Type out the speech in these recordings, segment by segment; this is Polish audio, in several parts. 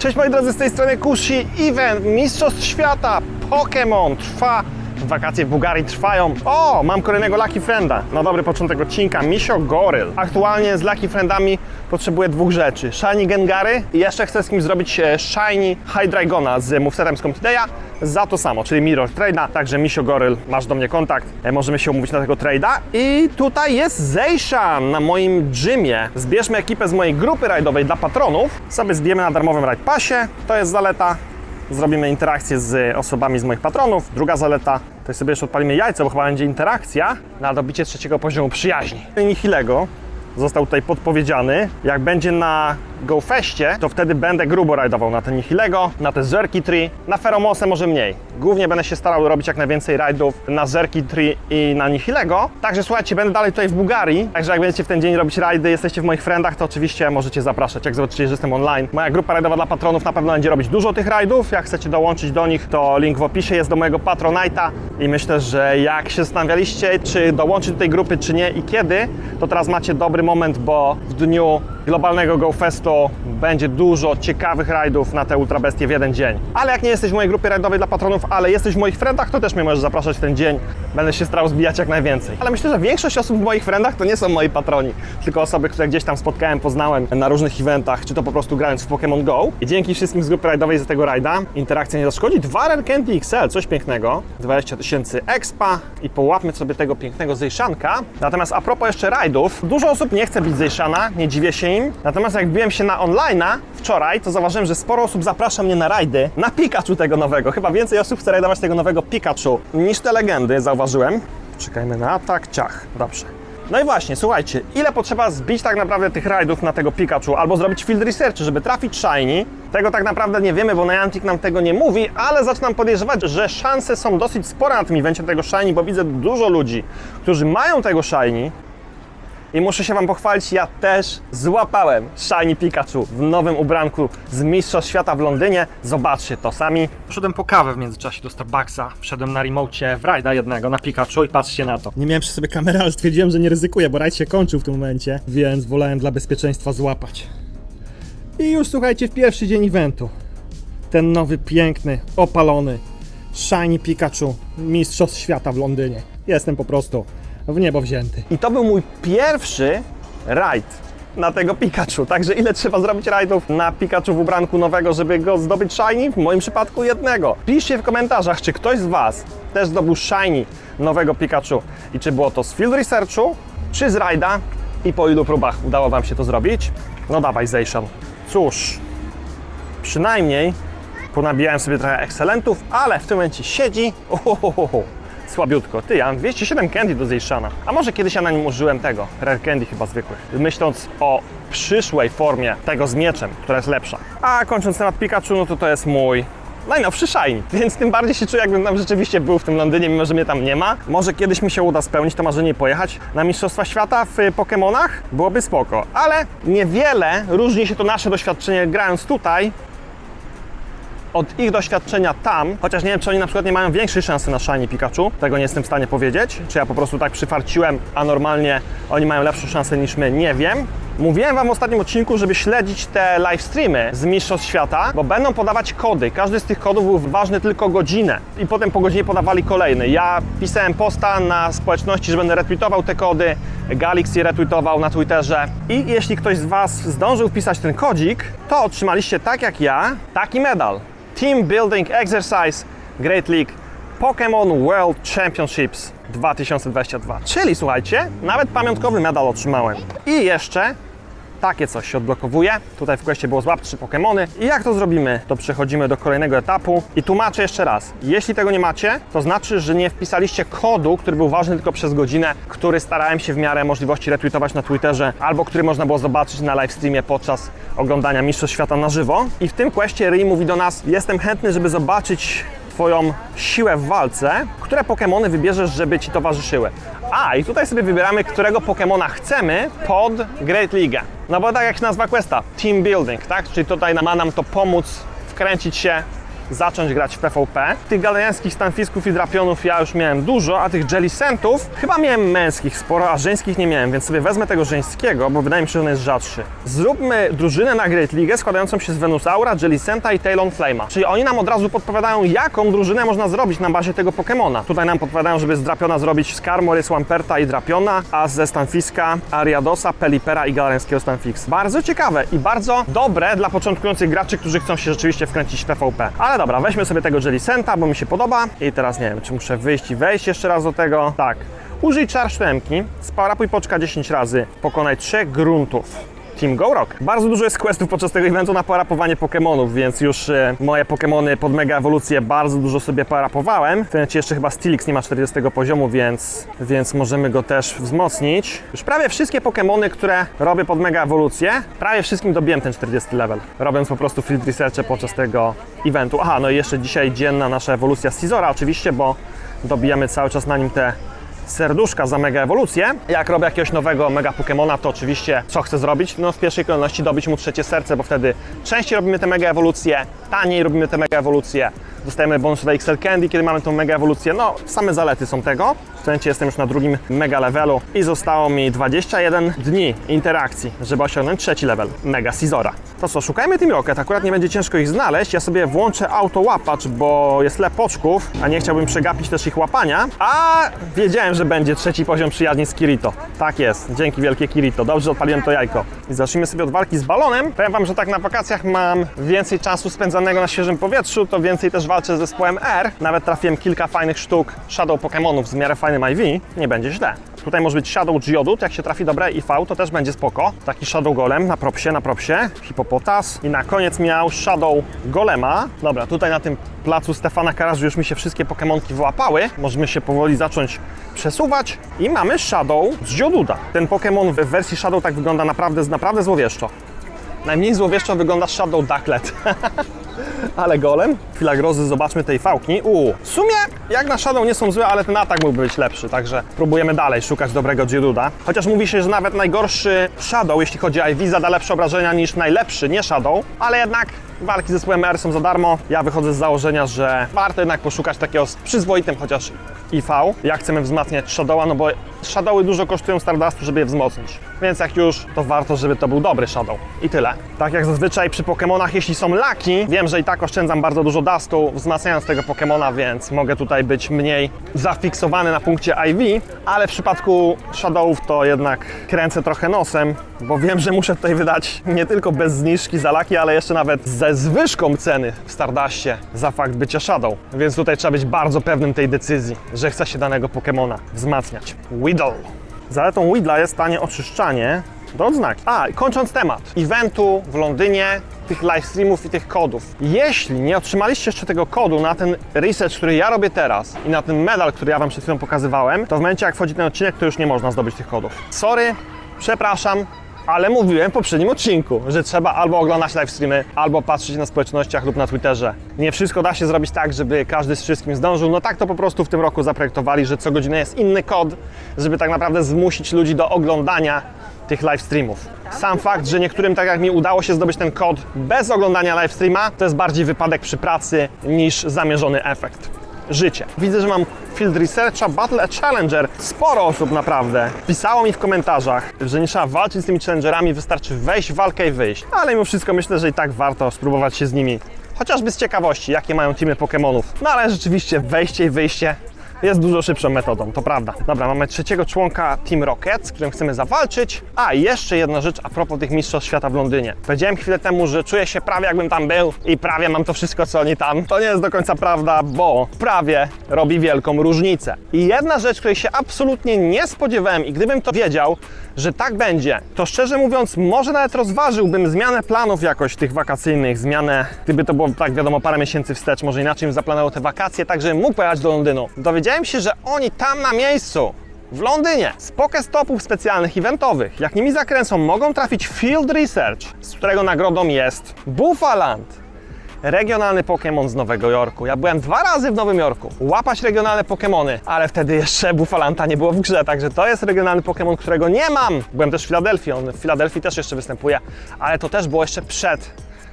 Cześć moi drodzy, z tej strony Kushi. Event Mistrzostw Świata Pokémon trwa. Wakacje w Bułgarii trwają. O, mam kolejnego Lucky Frienda. Na dobry początek odcinka. Misio Goryl. Aktualnie z Lucky Friendami potrzebuję dwóch rzeczy. Shiny Gengary i jeszcze chcę z kimś zrobić e, Shiny Hydreigona z movesetem z za to samo, czyli Mirror Trade'a. Także Misio Goryl, masz do mnie kontakt. E, Możemy się umówić na tego trade'a. I tutaj jest Zeishan na moim gymie. Zbierzmy ekipę z mojej grupy rajdowej dla patronów. Sobie zbijemy na darmowym raid passie. To jest zaleta. Zrobimy interakcję z osobami z moich patronów. Druga zaleta to sobie jeszcze odpalimy jajce, bo chyba będzie interakcja na dobicie trzeciego poziomu przyjaźni. Nihilego został tutaj podpowiedziany. Jak będzie na GoFeście, to wtedy będę grubo rajdował na ten Nihilego, na te Zerki Tree, na Feromosę może mniej. Głównie będę się starał robić jak najwięcej rajdów na Zerki Tree i na Nihilego. Także słuchajcie, będę dalej tutaj w Bułgarii, także jak będziecie w ten dzień robić rajdy, jesteście w moich friendach, to oczywiście możecie zapraszać, jak zobaczycie, że jestem online. Moja grupa rajdowa dla patronów na pewno będzie robić dużo tych rajdów. Jak chcecie dołączyć do nich, to link w opisie jest do mojego Patronite'a i myślę, że jak się zastanawialiście, czy dołączyć do tej grupy, czy nie i kiedy, to teraz macie dobry moment, bo w dniu globalnego GoFestu będzie dużo ciekawych rajdów na te Ultra Bestie w jeden dzień. Ale jak nie jesteś w mojej grupie rajdowej dla patronów, ale jesteś w moich friendach, to też mnie możesz zapraszać w ten dzień. Będę się starał zbijać jak najwięcej. Ale myślę, że większość osób w moich friendach to nie są moi patroni, tylko osoby, które gdzieś tam spotkałem, poznałem na różnych eventach, czy to po prostu grając w Pokémon Go. I dzięki wszystkim z grupy rajdowej za tego rajda interakcja nie zaszkodzi. Dwa Candy XL, coś pięknego. 20 tysięcy expa i połapmy sobie tego pięknego Zejszanka. Natomiast a propos jeszcze rajdów, dużo osób nie chce bić Zejszana, nie dziwię się im. Natomiast jak biłem się na online'a wczoraj, to zauważyłem, że sporo osób zaprasza mnie na rajdy na Pikachu tego nowego. Chyba więcej osób chce rajdować tego nowego Pikachu niż te legendy, zauważyłem. Czekajmy na atak, ciach, dobrze. No i właśnie, słuchajcie, ile potrzeba zbić tak naprawdę tych rajdów na tego Pikachu, albo zrobić field research, żeby trafić Shiny? Tego tak naprawdę nie wiemy, bo Niantic nam tego nie mówi, ale zaczynam podejrzewać, że szanse są dosyć spore na tym evencie tego Shiny, bo widzę dużo ludzi, którzy mają tego Shiny, i muszę się Wam pochwalić, ja też złapałem Shiny Pikachu w nowym ubranku z Mistrzostw Świata w Londynie. Zobaczcie to sami. Poszedłem po kawę w międzyczasie do Starbucksa. Wszedłem na remocie w rajda jednego na Pikachu i patrzcie na to. Nie miałem przy sobie kamery, ale stwierdziłem, że nie ryzykuję, bo rajd się kończył w tym momencie, więc wolałem dla bezpieczeństwa złapać. I już słuchajcie, w pierwszy dzień eventu. Ten nowy, piękny, opalony, shiny Pikachu, mistrzostw świata w Londynie. Jestem po prostu w niebo wzięty. I to był mój pierwszy rajd na tego Pikachu. Także ile trzeba zrobić rajdów na Pikachu w ubranku nowego, żeby go zdobyć Shiny? W moim przypadku jednego. Piszcie w komentarzach, czy ktoś z Was też zdobył Shiny nowego Pikachu i czy było to z Field Researchu, czy z rajda i po ilu próbach udało Wam się to zrobić? No dawaj, Zejszan. Cóż, przynajmniej ponabijałem sobie trochę ekscelentów, ale w tym momencie siedzi. Ohohoho. Słabiutko. Ty, ja mam 207 candy do Zejszana. A może kiedyś ja na nim użyłem tego, rare candy chyba zwykłych. Myśląc o przyszłej formie tego z mieczem, która jest lepsza. A kończąc temat Pikachu, no to to jest mój najnowszy shiny, więc tym bardziej się czuję, jakbym tam rzeczywiście był w tym Londynie, mimo że mnie tam nie ma. Może kiedyś mi się uda spełnić to marzenie i pojechać na Mistrzostwa Świata w y, Pokémonach, byłoby spoko. Ale niewiele różni się to nasze doświadczenie grając tutaj od ich doświadczenia tam, chociaż nie wiem, czy oni na przykład nie mają większej szansy na Shiny Pikachu, tego nie jestem w stanie powiedzieć, czy ja po prostu tak przyfarciłem, a normalnie oni mają lepszą szansę niż my, nie wiem. Mówiłem Wam w ostatnim odcinku, żeby śledzić te live streamy z Mistrzostw Świata, bo będą podawać kody. Każdy z tych kodów był ważny tylko godzinę i potem po godzinie podawali kolejny. Ja pisałem posta na społeczności, że będę retweetował te kody, Galix je retweetował na Twitterze i jeśli ktoś z Was zdążył wpisać ten kodzik, to otrzymaliście tak jak ja taki medal. Team Building Exercise Great League Pokémon World Championships 2022. Czyli słuchajcie, nawet pamiątkowy medal otrzymałem. I jeszcze takie coś się odblokowuje. Tutaj w questie było złap trzy Pokémony. I jak to zrobimy? To przechodzimy do kolejnego etapu. I tłumaczę jeszcze raz. Jeśli tego nie macie, to znaczy, że nie wpisaliście kodu, który był ważny tylko przez godzinę, który starałem się w miarę możliwości retweetować na Twitterze, albo który można było zobaczyć na livestreamie podczas oglądania Mistrzostw Świata na żywo. I w tym questie Ray mówi do nas, jestem chętny, żeby zobaczyć Twoją siłę w walce, które Pokémony wybierzesz, żeby Ci towarzyszyły. A, i tutaj sobie wybieramy, którego Pokémona chcemy pod Great League. No bo tak jak się nazwa questa, Team Building, tak? Czyli tutaj ma nam to pomóc wkręcić się zacząć grać w PvP. Tych galeriańskich stanfisków i drapionów ja już miałem dużo, a tych jellicentów chyba miałem męskich sporo, a żeńskich nie miałem, więc sobie wezmę tego żeńskiego, bo wydaje mi się, że on jest rzadszy. Zróbmy drużynę na Great League składającą się z Venusaura, Jellicenta i Talon Flame'a. Czyli oni nam od razu podpowiadają, jaką drużynę można zrobić na bazie tego Pokemona. Tutaj nam podpowiadają, żeby z Drapiona zrobić Skarmory, Swamperta i Drapiona, a ze Stanfiska Ariadosa, Pelipera i galeriańskiego Stanfix. Bardzo ciekawe i bardzo dobre dla początkujących graczy, którzy chcą się rzeczywiście wkręcić w PvP. Ale dobra, weźmy sobie tego Jellicenta, bo mi się podoba. I teraz nie wiem, czy muszę wyjść i wejść jeszcze raz do tego. Tak. Użyj czar sztemki, sparapuj poczka 10 razy, pokonaj 3 gruntów. Team Go Rock. Bardzo dużo jest questów podczas tego eventu na parapowanie Pokémonów, więc już e, moje Pokémony pod mega ewolucję bardzo dużo sobie parapowałem. W tym jeszcze chyba Stilix nie ma 40 poziomu, więc, więc możemy go też wzmocnić. Już prawie wszystkie Pokémony, które robię pod mega ewolucję, prawie wszystkim dobiłem ten 40 level, robiąc po prostu field researche podczas tego eventu. Aha, no i jeszcze dzisiaj dzienna nasza ewolucja Scizora oczywiście, bo dobijamy cały czas na nim te serduszka za mega ewolucję. Jak robię jakiegoś nowego mega Pokemona, to oczywiście co chcę zrobić? No w pierwszej kolejności dobić mu trzecie serce, bo wtedy częściej robimy te mega ewolucje, taniej robimy te mega ewolucje, dostajemy bonusowe XL Candy, kiedy mamy tą mega ewolucję. No, same zalety są tego. W tym momencie jestem już na drugim mega levelu i zostało mi 21 dni interakcji, żeby osiągnąć trzeci level mega Scizora. To co, szukajmy Team Rocket, akurat nie będzie ciężko ich znaleźć. Ja sobie włączę auto łapacz, bo jest lep poczków, a nie chciałbym przegapić też ich łapania. A wiedziałem, że będzie trzeci poziom przyjaźni z Kirito. Tak jest, dzięki wielkie Kirito. Dobrze odpaliłem to jajko. I zacznijmy sobie od walki z balonem. Powiem wam, że tak na wakacjach mam więcej czasu spędzanego na świeżym powietrzu, to więcej też walczę z zespołem R. Nawet trafiłem kilka fajnych sztuk Shadow Pokémonów z miarę fajnym IV. Nie będzie źle. Tutaj może być Shadow Geodude, jak się trafi dobre IV, to też będzie spoko. Taki Shadow Golem na propsie, na propsie. Hipopotas. I na koniec miał Shadow Golema. Dobra, tutaj na tym placu Stefana Karaży już mi się wszystkie Pokemonki wyłapały. Możemy się powoli zacząć przesuwać. I mamy Shadow z Geoduda. Ten Pokémon w wersji Shadow tak wygląda naprawdę, naprawdę złowieszczo. Najmniej złowieszczo wygląda Shadow Ducklet. Ale golem. Chwila grozy, zobaczmy tej fałki. U, w sumie jak na Shadow nie są złe, ale ten atak mógłby być lepszy, także próbujemy dalej szukać dobrego Geoduda. Chociaż mówi się, że nawet najgorszy Shadow, jeśli chodzi o IV, zada lepsze obrażenia niż najlepszy, nie Shadow, ale jednak walki ze zespołem R są za darmo. Ja wychodzę z założenia, że warto jednak poszukać takiego z przyzwoitym chociaż IV, jak chcemy wzmacniać Shadowa, no bo Shadowy dużo kosztują Stardustu, żeby je wzmocnić. Więc jak już, to warto, żeby to był dobry Shadow. I tyle. Tak jak zazwyczaj przy Pokémonach, jeśli są laki, wiem, że i tak oszczędzam bardzo dużo dustu, wzmacniając tego Pokémona, więc mogę tutaj być mniej zafiksowany na punkcie IV, ale w przypadku Shadowów to jednak kręcę trochę nosem, bo wiem, że muszę tutaj wydać nie tylko bez zniżki za laki, ale jeszcze nawet ze zwyżką ceny w Stardustie za fakt bycia Shadow. Więc tutaj trzeba być bardzo pewnym tej decyzji, że chce się danego Pokémona wzmacniać. Weedle. Zaletą Weedla jest tanie oczyszczanie do odznaki. A, kończąc temat eventu w Londynie, tych livestreamów i tych kodów. Jeśli nie otrzymaliście jeszcze tego kodu na ten research, który ja robię teraz i na ten medal, który ja Wam przed chwilą pokazywałem, to w momencie jak wchodzi ten odcinek, to już nie można zdobyć tych kodów. Sorry, przepraszam, ale mówiłem w poprzednim odcinku, że trzeba albo oglądać livestreamy, albo patrzeć na społecznościach lub na Twitterze. Nie wszystko da się zrobić tak, żeby każdy z wszystkim zdążył. No tak to po prostu w tym roku zaprojektowali, że co godzinę jest inny kod, żeby tak naprawdę zmusić ludzi do oglądania tych livestreamów. Sam fakt, że niektórym, tak jak mi udało się zdobyć ten kod bez oglądania livestreama, to jest bardziej wypadek przy pracy niż zamierzony efekt. Życie. Widzę, że mam Field Researcha Battle a Challenger. Sporo osób naprawdę pisało mi w komentarzach, że nie trzeba walczyć z tymi challengerami, wystarczy wejść w walkę i wyjść. Ale mimo wszystko myślę, że i tak warto spróbować się z nimi. Chociażby z ciekawości, jakie mają teamy Pokémonów. No ale rzeczywiście wejście i wyjście jest dużo szybszą metodą, to prawda. Dobra, mamy trzeciego członka Team Rocket, z którym chcemy zawalczyć. A, jeszcze jedna rzecz a propos tych Mistrzostw Świata w Londynie. Powiedziałem chwilę temu, że czuję się prawie jakbym tam był i prawie mam to wszystko, co oni tam. To nie jest do końca prawda, bo prawie robi wielką różnicę. I jedna rzecz, której się absolutnie nie spodziewałem i gdybym to wiedział, że tak będzie, to szczerze mówiąc, może nawet rozważyłbym zmianę planów jakoś tych wakacyjnych, zmianę, gdyby to było tak wiadomo parę miesięcy wstecz, może inaczej bym zaplanował te wakacje, tak żebym mógł pojechać do Londynu. Dowiedziałem się, że oni tam na miejscu w Londynie z pokestopów specjalnych, eventowych, jak nimi zakręcą, mogą trafić Field Research, z którego nagrodą jest Buffaland. Regionalny Pokémon z Nowego Jorku. Ja byłem dwa razy w Nowym Jorku. Łapać regionalne Pokémony, ale wtedy jeszcze Buffalanta nie było w grze, także to jest regionalny Pokémon, którego nie mam. Byłem też w Filadelfii, on w Filadelfii też jeszcze występuje, ale to też było jeszcze przed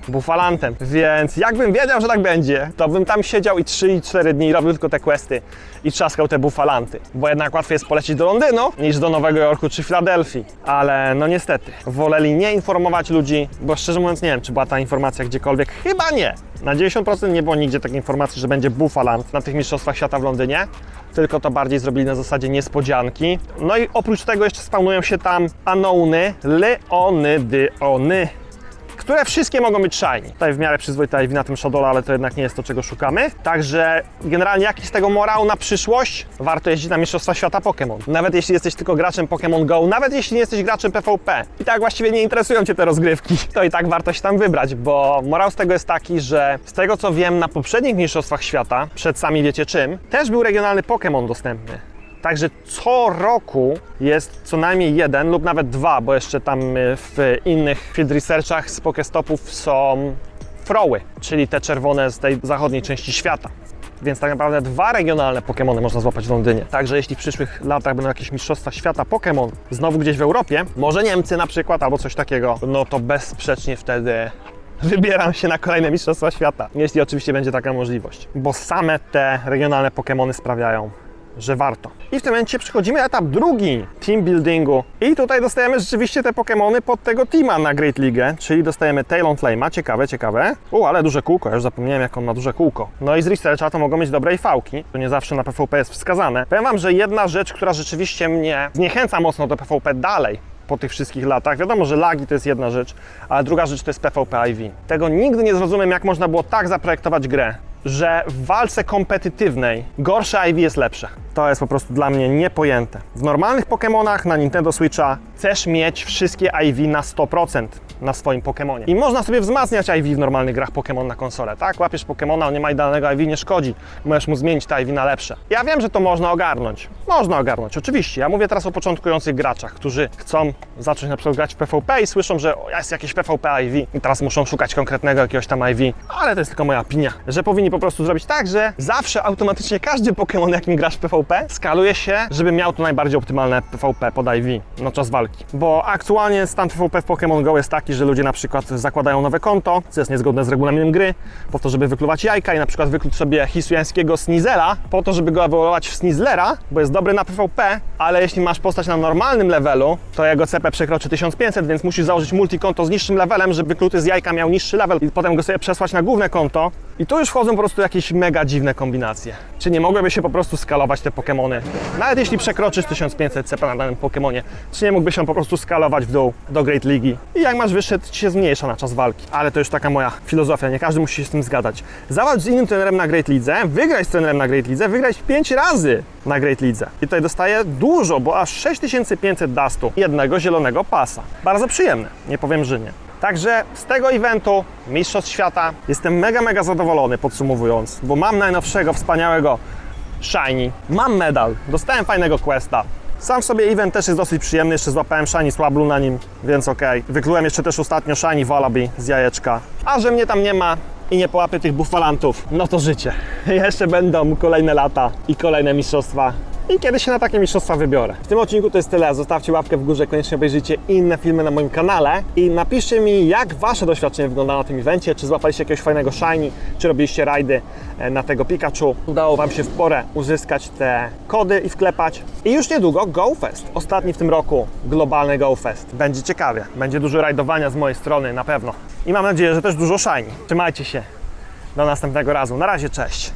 bufalantem. Więc jakbym wiedział, że tak będzie, to bym tam siedział i 3 i 4 dni robił tylko te questy i trzaskał te bufalanty. Bo jednak łatwiej jest polecieć do Londynu niż do Nowego Jorku czy Filadelfii. Ale no niestety, woleli nie informować ludzi, bo szczerze mówiąc nie wiem, czy była ta informacja gdziekolwiek. Chyba nie. Na 90% nie było nigdzie takiej informacji, że będzie bufalant na tych Mistrzostwach Świata w Londynie tylko to bardziej zrobili na zasadzie niespodzianki. No i oprócz tego jeszcze spawnują się tam anouny, leonydyony, które wszystkie mogą być shiny. Tutaj w miarę przyzwoita i na tym Shadola, ale to jednak nie jest to, czego szukamy. Także generalnie jaki z tego morał na przyszłość? Warto jeździć na Mistrzostwa Świata Pokémon. Nawet jeśli jesteś tylko graczem Pokémon Go, nawet jeśli nie jesteś graczem PvP i tak właściwie nie interesują Cię te rozgrywki, to i tak warto się tam wybrać, bo morał z tego jest taki, że z tego co wiem na poprzednich Mistrzostwach Świata, przed sami wiecie czym, też był regionalny Pokémon dostępny. Także co roku jest co najmniej jeden lub nawet dwa, bo jeszcze tam y, w innych field researchach z Pokestopów są froły, czyli te czerwone z tej zachodniej części świata. Więc tak naprawdę dwa regionalne Pokémony można złapać w Londynie. Także jeśli w przyszłych latach będą jakieś mistrzostwa świata Pokémon znowu gdzieś w Europie, może Niemcy na przykład albo coś takiego, no to bezsprzecznie wtedy wybieram się na kolejne mistrzostwa świata. Jeśli oczywiście będzie taka możliwość. Bo same te regionalne Pokémony sprawiają, że warto. I w tym momencie przechodzimy na etap drugi team buildingu. I tutaj dostajemy rzeczywiście te Pokémony pod tego teama na Great League, czyli dostajemy Talon Flame'a, ciekawe, ciekawe. U, ale duże kółko, ja już zapomniałem jak on ma duże kółko. No i z researcha to mogą mieć dobre fałki, to nie zawsze na PvP jest wskazane. Powiem Wam, że jedna rzecz, która rzeczywiście mnie zniechęca mocno do PvP dalej, po tych wszystkich latach. Wiadomo, że lagi to jest jedna rzecz, ale druga rzecz to jest PvP IV. Tego nigdy nie zrozumiem, jak można było tak zaprojektować grę, że w walce kompetytywnej gorsze IV jest lepsze. To jest po prostu dla mnie niepojęte. W normalnych Pokémonach na Nintendo Switcha chcesz mieć wszystkie IV na 100% na swoim Pokémonie. I można sobie wzmacniać IV w normalnych grach Pokémon na konsolę, tak? Łapiesz Pokémona, on nie ma idealnego IV, nie szkodzi. Możesz mu zmienić te IV na lepsze. Ja wiem, że to można ogarnąć. Można ogarnąć, oczywiście. Ja mówię teraz o początkujących graczach, którzy chcą zacząć na przykład grać w PvP i słyszą, że jest jakieś PvP IV i teraz muszą szukać konkretnego jakiegoś tam IV. Ale to jest tylko moja opinia, że powinni po prostu zrobić tak, że zawsze automatycznie każdy Pokémon, jakim grasz w PvP, skaluje się, żeby miał to najbardziej optymalne PvP pod IV na czas walki. Bo aktualnie stan PvP w Pokémon Go jest taki, że ludzie na przykład zakładają nowe konto, co jest niezgodne z regulaminem gry, po to, żeby wykluwać jajka i na przykład wykluć sobie hisujańskiego Snizela, po to, żeby go ewoluować w Snizlera, bo jest dobry na PvP, ale jeśli masz postać na normalnym levelu, to jego CP przekroczy 1500, więc musisz założyć multikonto z niższym levelem, żeby wykluty z jajka miał niższy level i potem go sobie przesłać na główne konto. I tu już wchodzą po prostu jakieś mega dziwne kombinacje. Czy nie mogłyby się po prostu skalować te Pokémony? Nawet jeśli przekroczysz 1500 CP na danym Pokémonie, czy nie mógłby się po prostu skalować w dół do Great League? I jak masz wyższe, to ci się zmniejsza na czas walki. Ale to już taka moja filozofia, nie każdy musi się z tym zgadzać. Zawalcz z innym trenerem na Great League, wygraj z trenerem na Great League, wygrać 5 razy na Great League. I tutaj dostaję dużo, bo aż 6500 dustu jednego zielonego pasa. Bardzo przyjemne, nie powiem, że nie. Także z tego eventu Mistrzostw Świata jestem mega, mega zadowolony podsumowując, bo mam najnowszego, wspaniałego Shiny, mam medal, dostałem fajnego questa. Sam w sobie event też jest dosyć przyjemny, jeszcze złapałem Shiny Swablu na nim, więc okej. Wyklułem jeszcze też ostatnio Shiny Wallaby z jajeczka. A że mnie tam nie ma i nie połapię tych bufalantów, no to życie. Jeszcze będą kolejne lata i kolejne mistrzostwa i kiedy się na takie mistrzostwa wybiorę. W tym odcinku to jest tyle. Zostawcie łapkę w górze, koniecznie obejrzyjcie inne filmy na moim kanale i napiszcie mi, jak Wasze doświadczenie wygląda na tym evencie. Czy złapaliście jakiegoś fajnego shiny, czy robiliście rajdy e, na tego Pikachu. Udało Wam się w porę uzyskać te kody i wklepać. I już niedługo GoFest. Ostatni w tym roku globalny GoFest. Będzie ciekawie. Będzie dużo rajdowania z mojej strony, na pewno. I mam nadzieję, że też dużo shiny. Trzymajcie się. Do następnego razu. Na razie, cześć.